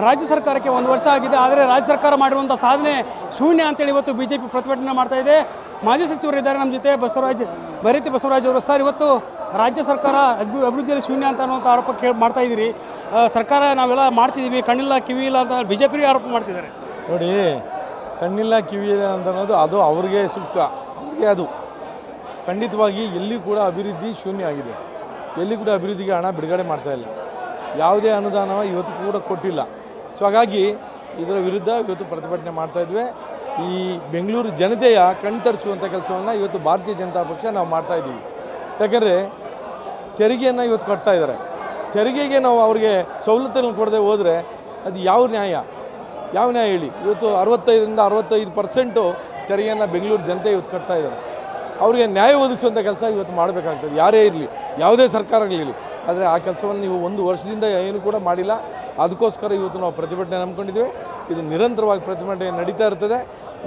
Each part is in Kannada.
ರಾಜ್ಯ ಸರ್ಕಾರಕ್ಕೆ ಒಂದು ವರ್ಷ ಆಗಿದೆ, ಆದರೆ ರಾಜ್ಯ ಸರ್ಕಾರ ಮಾಡಿರುವಂಥ ಸಾಧನೆ ಶೂನ್ಯ ಅಂತೇಳಿ ಇವತ್ತು ಬಿ ಜೆ ಪಿ ಪ್ರತಿಭಟನೆ ಮಾಡ್ತಾ ಇದೆ. ಮಾಜಿ ಸಚಿವರು ಇದ್ದಾರೆ ನಮ್ಮ ಜೊತೆ, ಬಸವರಾಜ್, ಬರೀತಿ ಬಸವರಾಜ್ ಅವರು. ಸರ್, ಇವತ್ತು ರಾಜ್ಯ ಸರ್ಕಾರ ಅಭಿ- ಅಭಿವೃದ್ಧಿಯಲ್ಲಿ ಶೂನ್ಯ ಅಂತ ಅನ್ನುವಂಥ ಆರೋಪ ಕೇಳಿ, ಮಾಡ್ತಾ ಇದ್ದೀರಿ. ಸರ್ಕಾರ ನಾವೆಲ್ಲ ಮಾಡ್ತಿದ್ದೀವಿ, ಕಣ್ಣಿಲ್ಲ, ಕಿವಿ ಇಲ್ಲ ಅಂತ ಬಿ ಜೆ ಪಿಗೆ ಆರೋಪ ಮಾಡ್ತಿದ್ದಾರೆ. ನೋಡಿ, ಕಣ್ಣಿಲ್ಲ, ಕಿವಿ ಇಲ್ಲ ಅಂತ ಅನ್ನೋದು ಅದು ಅವ್ರಿಗೆ ಸೂಕ್ತ. ಅವ್ರಿಗೆ ಅದು. ಖಂಡಿತವಾಗಿ ಎಲ್ಲಿ ಕೂಡ ಅಭಿವೃದ್ಧಿ ಶೂನ್ಯ ಆಗಿದೆ. ಎಲ್ಲಿ ಕೂಡ ಅಭಿವೃದ್ಧಿಗೆ ಹಣ ಬಿಡುಗಡೆ ಮಾಡ್ತಾ ಇಲ್ಲ. ಯಾವುದೇ ಅನುದಾನ ಇವತ್ತು ಕೂಡ ಕೊಟ್ಟಿಲ್ಲ. ಸೊ ಹಾಗಾಗಿ ಇದರ ವಿರುದ್ಧ ಇವತ್ತು ಪ್ರತಿಭಟನೆ ಮಾಡ್ತಾ ಇದ್ವಿ. ಈ ಬೆಂಗಳೂರು ಜನತೆಯ ಕಣ್ತರಿಸುವಂಥ ಕೆಲಸವನ್ನು ಇವತ್ತು ಭಾರತೀಯ ಜನತಾ ಪಕ್ಷ ನಾವು ಮಾಡ್ತಾ ಇದ್ದೀವಿ. ಯಾಕಂದರೆ ತೆರಿಗೆಯನ್ನು ಇವತ್ತು ಕಟ್ತಾ ಇದ್ದಾರೆ. ತೆರಿಗೆಗೆ ನಾವು ಅವರಿಗೆ ಸವಲತ್ತುಗಳನ್ನು ಕೊಡದೆ ಹೋದರೆ ಅದು ಯಾವ ನ್ಯಾಯ? ಯಾವ ನ್ಯಾಯ ಹೇಳಿ? ಇವತ್ತು ಅರವತ್ತೈದರಿಂದ ಅರವತ್ತೈದು ಪರ್ಸೆಂಟು ತೆರಿಗೆಯನ್ನು ಬೆಂಗಳೂರು ಜನತೆ ಇವತ್ತು ಕಟ್ತಾ ಇದ್ದಾರೆ. ಅವರಿಗೆ ನ್ಯಾಯ ಒದಗಿಸುವಂಥ ಕೆಲಸ ಇವತ್ತು ಮಾಡಬೇಕಾಗ್ತದೆ. ಯಾರೇ ಇರಲಿ, ಯಾವುದೇ ಸರ್ಕಾರಗಳಿರಲಿ. ಆದರೆ ಆ ಕೆಲಸವನ್ನು ನೀವು ಒಂದು ವರ್ಷದಿಂದ ಏನು ಕೂಡ ಮಾಡಿಲ್ಲ. ಅದಕ್ಕೋಸ್ಕರ ಇವತ್ತು ನಾವು ಪ್ರತಿಭಟನೆ ನಂಬ್ಕೊಂಡಿದ್ದೀವಿ ಇದು ನಿರಂತರವಾಗಿ ಪ್ರತಿಭಟನೆ ನಡೀತಾ ಇರ್ತದೆ.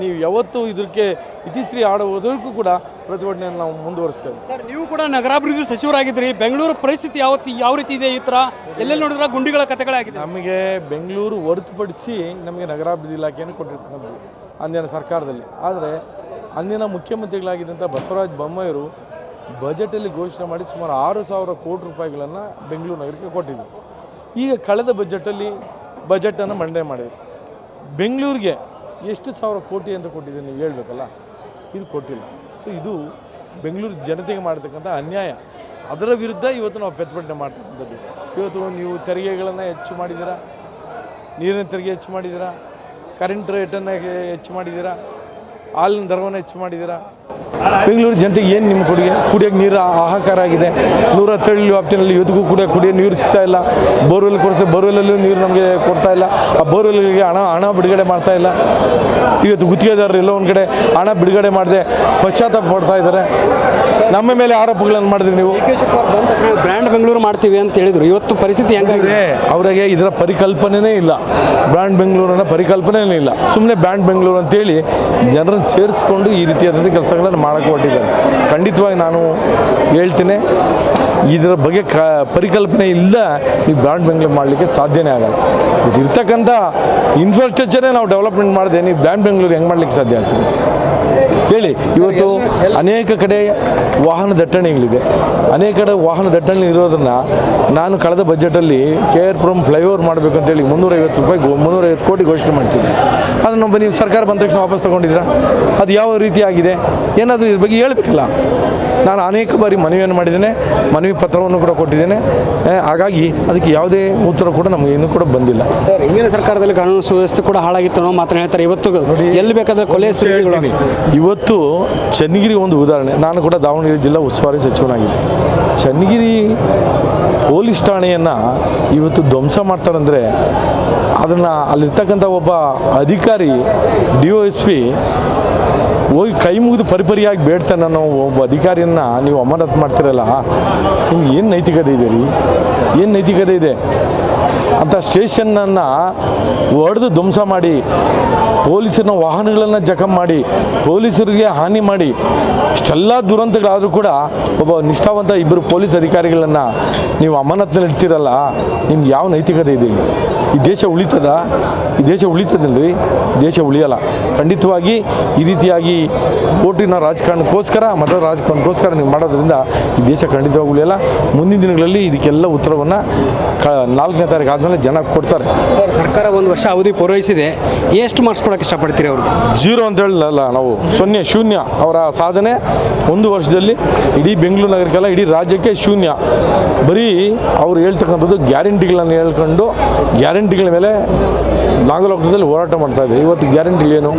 ನೀವು ಯಾವತ್ತೂ ಇದಕ್ಕೆ ಇತಿಶ್ರೀ ಆಡುವುದಕ್ಕೂ ಕೂಡ ಪ್ರತಿಭಟನೆಯನ್ನು ನಾವು ಮುಂದುವರಿಸ್ತೇವೆ. ಸರ್ ನೀವು ಕೂಡ ನಗರಾಭಿವೃದ್ಧಿ ಸಚಿವರಾಗಿದ್ರಿ ಬೆಂಗಳೂರು ಪರಿಸ್ಥಿತಿ ಯಾವತ್ತು ಯಾವ ರೀತಿ ಇದೆ ಈ ಥರ? ಎಲ್ಲೆಲ್ಲಿ ನೋಡಿದ್ರೆ ಗುಂಡಿಗಳ ಕಥೆಗಳಾಗಿದೆ ನಮಗೆ ಬೆಂಗಳೂರು ಹೊರತುಪಡಿಸಿ ನಮಗೆ ನಗರಾಭಿವೃದ್ಧಿ ಇಲಾಖೆಯನ್ನು ಕೊಟ್ಟಿರ್ತಕ್ಕಂಥದ್ದು ಅಂದಿನ ಸರ್ಕಾರದಲ್ಲಿ. ಆದರೆ ಅಂದಿನ ಮುಖ್ಯಮಂತ್ರಿಗಳಾಗಿದ್ದಂಥ ಬಸವರಾಜ್ ಬೊಮ್ಮಾಯಿಯವರು ಬಜೆಟಲ್ಲಿ ಘೋಷಣೆ ಮಾಡಿ ಸುಮಾರು ಆರು ಸಾವಿರ ಕೋಟಿ ರೂಪಾಯಿಗಳನ್ನು ಬೆಂಗಳೂರು ನಗರಕ್ಕೆ ಕೊಟ್ಟಿದ್ದರು ಈಗ ಕಳೆದ ಬಜೆಟಲ್ಲಿ ಬಜೆಟನ್ನು ಮಂಡನೆ ಮಾಡಿದರು. ಬೆಂಗಳೂರಿಗೆ ಎಷ್ಟು ಸಾವಿರ ಕೋಟಿ ಅಂತ ಕೊಟ್ಟಿದ್ದೀನಿ ನೀವು ಹೇಳಬೇಕಲ್ಲ? ಇದು ಕೊಟ್ಟಿಲ್ಲ. ಸೊ ಇದು ಬೆಂಗಳೂರು ಜನತೆಗೆ ಮಾಡ್ತಕ್ಕಂಥ ಅನ್ಯಾಯ. ಅದರ ವಿರುದ್ಧ ಇವತ್ತು ನಾವು ಪ್ರತಿಭಟನೆ ಮಾಡ್ತಕ್ಕಂಥದ್ದು. ಇವತ್ತು ನೀವು ತೆರಿಗೆಗಳನ್ನು ಹೆಚ್ಚು ಮಾಡಿದ್ದೀರಾ? ನೀರಿನ ತೆರಿಗೆ ಹೆಚ್ಚು ಮಾಡಿದ್ದೀರಾ? ಕರೆಂಟ್ ರೇಟನ್ನು ಹೆಚ್ಚು ಮಾಡಿದ್ದೀರಾ? ಹಾಲಿನ ದರವನ್ನು ಹೆಚ್ಚು ಮಾಡಿದ್ದೀರಾ? ಬೆಂಗಳೂರು ಜನತೆಗೆ ಏನು ನಿಮ್ಮ ಕೊಡುಗೆ? ಕುಡಿಯೋಕೆ ನೀರು ಹಾಹಾಕಾರ ಆಗಿದೆ. ನೂರ ಹತ್ತಳ್ಳಿ ವ್ಯಾಪ್ತಿನಲ್ಲಿ ಇವತ್ತಿಗೂ ಕೂಡ ಕುಡಿಯೋ ನೀರು ಸಿಗ್ತಾ ಇಲ್ಲ. ಬೋರ್ವೆಲ್ ಕೊಡಿಸಿ ಬೋರ್ವೆಲ್ಲಲ್ಲೂ ನೀರು ನಮಗೆ ಕೊಡ್ತಾ ಇಲ್ಲ. ಆ ಬೋರ್ವೆಲ್ಗೆ ಹಣ ಹಣ ಬಿಡುಗಡೆ ಮಾಡ್ತಾ ಇಲ್ಲ. ಇವತ್ತು ಗುತ್ತಿಗೆದಾರರು ಎಲ್ಲೋ ಒಂದು ಕಡೆ ಹಣ ಬಿಡುಗಡೆ ಮಾಡದೆ ಪಶ್ಚಾತ್ತಾಪ ಪಡ್ತಾ ಇದ್ದಾರೆ. ನಮ್ಮ ಮೇಲೆ ಆರೋಪಗಳನ್ನು ಮಾಡಿದ್ರಿ ನೀವು. ಬ್ರ್ಯಾಂಡ್ ಬೆಂಗಳೂರು ಮಾಡ್ತೀವಿ ಅಂತ ಹೇಳಿದ್ರು. ಇವತ್ತು ಪರಿಸ್ಥಿತಿ ಹೆಂಗಾಗಿದೆ? ಅವರಿಗೆ ಇದರ ಪರಿಕಲ್ಪನೆನೇ ಇಲ್ಲ. ಬ್ರ್ಯಾಂಡ್ ಬೆಂಗಳೂರನ್ನ ಪರಿಕಲ್ಪನೆನೇ ಇಲ್ಲ. ಸುಮ್ಮನೆ ಬ್ರ್ಯಾಂಡ್ ಬೆಂಗಳೂರು ಅಂತೇಳಿ ಜನರನ್ನು ಸೇರಿಸ್ಕೊಂಡು ಈ ರೀತಿಯಾದಂಥ ಕೆಲಸಗಳನ್ನು ಮಾಡೋಕ್ಕೆ ಹೊರಟಿದ್ದಾರೆ. ಖಂಡಿತವಾಗಿ ನಾನು ಹೇಳ್ತೇನೆ, ಇದರ ಬಗ್ಗೆ ಕ, ಪರಿಕಲ್ಪನೆ ಇಲ್ಲ. ಈ ಬ್ರಾಂಡ್ ಬೆಂಗಳೂರು ಮಾಡಲಿಕ್ಕೆ ಸಾಧ್ಯನೇ ಆಗಲ್ಲ. ಇದು ಇರ್ತಕ್ಕಂಥ ಇನ್ಫ್ರಾಸ್ಟ್ರಕ್ಚರೇ ನಾವು ಡೆವಲಪ್ಮೆಂಟ್ ಮಾಡಿದೆ, ನೀವು ಬ್ರ್ಯಾಂಡ್ ಬೆಂಗಳೂರು ಹೆಂಗೆ ಮಾಡಲಿಕ್ಕೆ ಸಾಧ್ಯ ಆಗ್ತದೆ? ಹೇಳಿ, ಇವತ್ತು ಅನೇಕ ಕಡೆ ವಾಹನ ದಟ್ಟಣೆಗಳಿದೆ. ಅನೇಕ ಕಡೆ ವಾಹನ ದಟ್ಟಣೆ ಇರೋದನ್ನ ನಾನು ಕಳೆದ ಬಜೆಟಲ್ಲಿ ಕೆ ಆರ್ ಪುರಂ ಫ್ಲೈಓವರ್ ಮಾಡಬೇಕು ಅಂತೇಳಿ ಮುನ್ನೂರೈವತ್ತು ರೂಪಾಯಿ ಮುನ್ನೂರೈವತ್ತು ಕೋಟಿ ಘೋಷಣೆ ಮಾಡ್ತಿದ್ದೆ. ಅದನ್ನು ನೀವು ಸರ್ಕಾರ ಬಂದ ತಕ್ಷಣ ವಾಪಸ್ ತಗೊಂಡಿದ್ದೀರಾ? ಅದು ಯಾವ ರೀತಿ ಆಗಿದೆ? ಏನಾದರೂ ಇದ್ರ ಬಗ್ಗೆ ಹೇಳ್ಬೇಕಲ್ಲ. ನಾನು ಅನೇಕ ಬಾರಿ ಮನವಿಯನ್ನು ಮಾಡಿದ್ದೇನೆ ಮನವಿ ಪತ್ರವನ್ನು ಕೂಡ ಕೊಟ್ಟಿದ್ದೇನೆ. ಹಾಗಾಗಿ ಅದಕ್ಕೆ ಯಾವುದೇ ಉತ್ತರ ಕೂಡ ನಮಗೆ ಇನ್ನೂ ಕೂಡ ಬಂದಿಲ್ಲ. ಸರ್ ಹಿಂದಿನ ಸರ್ಕಾರದಲ್ಲಿ ಕಾನೂನು ಸುವ್ಯವಸ್ಥೆ ಕೂಡ ಹಾಳಾಗಿತ್ತು ಅನ್ನೋ ಮಾತ್ರ ಹೇಳ್ತಾರೆ. ಇವತ್ತು ಎಲ್ಲಿ ಬೇಕಾದ್ರೆ ಕೊಲೆ ಇವತ್ತು ಚನ್ನಗಿರಿ ಒಂದು ಉದಾಹರಣೆ. ನಾನು ಕೂಡ ದಾವಣಗೆರೆ ಜಿಲ್ಲಾ ಉಸ್ತುವಾರಿ ಸಚಿವನಾಗಿದ್ದೆ. ಚನ್ನಗಿರಿ ಪೊಲೀಸ್ ಠಾಣೆಯನ್ನು ಇವತ್ತು ಧ್ವಂಸ ಮಾಡ್ತಾರಂದರೆ ಅದನ್ನು ಅಲ್ಲಿರ್ತಕ್ಕಂಥ ಒಬ್ಬ ಅಧಿಕಾರಿ, ಡಿ ಒ ಎಸ್ ಪಿ ಹೋಗಿ ಕೈ ಮುಗಿದು ಪರಿಪರಿಯಾಗಿ ಬೇಡ್ತಾನೆ ಅನ್ನೋ ಒಬ್ಬ ಅಧಿಕಾರಿಯನ್ನು ನೀವು ಅಮಾನತ್ ಮಾಡ್ತಿರಲ್ಲ, ನಿಮ್ಗೆ ಏನು ನೈತಿಕತೆ ಇದೆ ರೀ? ಏನು ನೈತಿಕತೆ ಇದೆ? ಅಂಥ ಸ್ಟೇಷನ್ನನ್ನು ಹೊಡೆದು ಧ್ವಂಸ ಮಾಡಿ ಪೊಲೀಸರ ವಾಹನಗಳನ್ನು ಜಖಂ ಮಾಡಿ, ಪೊಲೀಸರಿಗೆ ಹಾನಿ ಮಾಡಿ, ಇಷ್ಟೆಲ್ಲ ದುರಂತಗಳಾದರೂ ಕೂಡ ಒಬ್ಬ ನಿಷ್ಠಾವಂತ ಇಬ್ಬರು ಪೊಲೀಸ್ ಅಧಿಕಾರಿಗಳನ್ನು ನೀವು ಅಮಾನತ್ನಲ್ಲಿ ಇಡ್ತೀರಲ್ಲ, ನಿಮ್ಗೆ ಯಾವ ನೈತಿಕತೆ ಇದೆ ಈ ದೇಶ ಉಳಿತದ? ಈ ದೇಶ ಉಳಿತದಲ್ರಿ? ದೇಶ ಉಳಿಯಲ್ಲ. ಖಂಡಿತವಾಗಿ ಈ ರೀತಿಯಾಗಿ ಓಟಿನ ರಾಜಕಾರಣಕ್ಕೋಸ್ಕರ ಮತ ರಾಜಕಾರಣಕ್ಕೋಸ್ಕರ ನೀವು ಮಾಡೋದ್ರಿಂದ ಈ ದೇಶ ಖಂಡಿತವಾಗಿ ಉಳಿಯಲ್ಲ. ಮುಂದಿನ ದಿನಗಳಲ್ಲಿ ಇದಕ್ಕೆಲ್ಲ ಉತ್ತರವನ್ನು ಕ ನಾಲ್ಕನೇ ತಾರೀಕು ಆದಮೇಲೆ ಜನ ಕೊಡ್ತಾರೆ. ಸರ್ ಸರ್ಕಾರ ಒಂದು ವರ್ಷ ಅವಧಿ ಪೂರೈಸಿದೆ. ಎಷ್ಟು ಮಾರ್ಕ್ಸ್ ಕೊಡೋಕೆ ಇಷ್ಟಪಡ್ತೀರಿ ಅವರು? ಜೀರೋ ಅಂತ ಹೇಳಲ್ಲ ನಾವು ಸೊನ್ನೆ ಶೂನ್ಯ ಅವರ ಸಾಧನೆ ಒಂದು ವರ್ಷದಲ್ಲಿ ಇಡೀ ಬೆಂಗಳೂರು ನಗರಕ್ಕೆಲ್ಲ ಇಡೀ ರಾಜ್ಯಕ್ಕೆ ಶೂನ್ಯ. ಬರೀ ಅವ್ರು ಹೇಳ್ತಕ್ಕಂಥದ್ದು ಗ್ಯಾರಂಟಿಗಳನ್ನು ಹೇಳ್ಕೊಂಡು ಗ್ಯಾರಂಟಿಗಳ ಮೇಲೆ ನಾಗಲೋಕದಲ್ಲಿ ಹೋರಾಟ ಮಾಡ್ತಾ ಇದ್ದೀವಿ ಇವತ್ತು ಗ್ಯಾರಂಟಿಗಳೇನು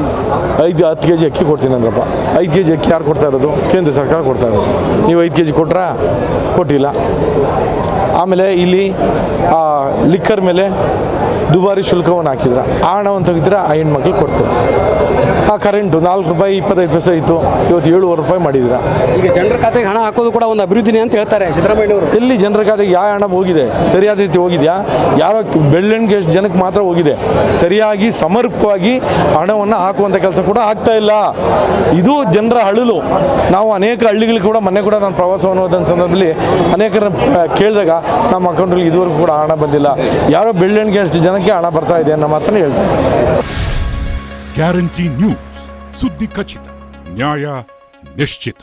ಐದು ಹತ್ತು ಕೆ ಜಿ ಅಕ್ಕಿ ಕೊಡ್ತೀನಿ ಅಂದ್ರಪ್ಪ. ಐದು ಕೆ ಜಿ ಅಕ್ಕಿ ಯಾರು ಕೊಡ್ತಾ ಇರೋದು? ಕೇಂದ್ರ ಸರ್ಕಾರ ಕೊಡ್ತಾ ಇರೋದು. ನೀವು ಐದು ಕೆ ಜಿ ಕೊಟ್ರಾ? ಕೊಟ್ಟಿಲ್ಲ. ಆಮೇಲೆ ಇಲ್ಲಿ ಆ ಲಿಕ್ಕರ್ ಮೇಲೆ ದುಬಾರಿ ಶುಲ್ಕವನ್ನು ಹಾಕಿದ್ರು. ಆ ಹಣವನ್ನು ತೆಗಿದ್ರೆ ಆ ಹೆಣ್ಮಕ್ಳು ಕೊಡ್ತಾರೆ. ಆ ಕರೆಂಟು ನಾಲ್ಕು ರೂಪಾಯಿ ಇಪ್ಪತ್ತೈದು ಪೈಸೆ ಇತ್ತು. ಇವತ್ತು ಏಳುವರೆ ರೂಪಾಯಿ ಮಾಡಿದ್ರ. ಈಗ ಜನರ ಖಾತೆಗೆ ಹಣ ಹಾಕೋದು ಕೂಡ ಒಂದು ಅಭಿವೃದ್ಧಿನೇ ಅಂತ ಹೇಳ್ತಾರೆ ಸಿದ್ದರಾಮಯ್ಯವರು ಎಲ್ಲಿ ಜನರ ಖಾತೆಗೆ ಯಾವ ಹಣ ಹೋಗಿದೆ? ಸರಿಯಾದ ರೀತಿ ಹೋಗಿದೆಯಾ? ಯಾವ ಬೆಳ್ಳೆಣ್ಣಿಗೆ ಎಷ್ಟು ಜನಕ್ಕೆ ಮಾತ್ರ ಹೋಗಿದೆ? ಸರಿಯಾಗಿ ಸಮರ್ಪವಾಗಿ ಹಣವನ್ನು ಹಾಕುವಂಥ ಕೆಲಸ ಕೂಡ ಆಗ್ತಾ ಇಲ್ಲ. ಇದು ಜನರ ಅಳಲು. ನಾವು ಅನೇಕ ಹಳ್ಳಿಗಳಿಗೆ ಕೂಡ ಮೊನ್ನೆ ಕೂಡ ನಾನು ಪ್ರವಾಸವನ್ನು ಹೋದಂಥ ಸಂದರ್ಭದಲ್ಲಿ ಅನೇಕರ ಕೇಳಿದಾಗ ನಮ್ಮ ಅಕೌಂಟಲ್ಲಿ ಇದುವರೆಗೂ ಕೂಡ ಹಣ ಬಂದಿಲ್ಲ. ಯಾರೋ ಬೆಳ್ಳೆಣ್ಣಿಗೆ ಕೇಳಿಸಿ ಜನಕ್ಕೆ ಹಣ ಬರ್ತಾ ಇದೆ ಅನ್ನೋ ಮಾತ್ರ ಹೇಳ್ತಾರೆ ಗ್ಯಾರಂಟಿ ನ್ಯೂಸ್ ಸುದ್ದಿ ಖಚಿತ ನ್ಯಾಯ ನಿಶ್ಚಿತ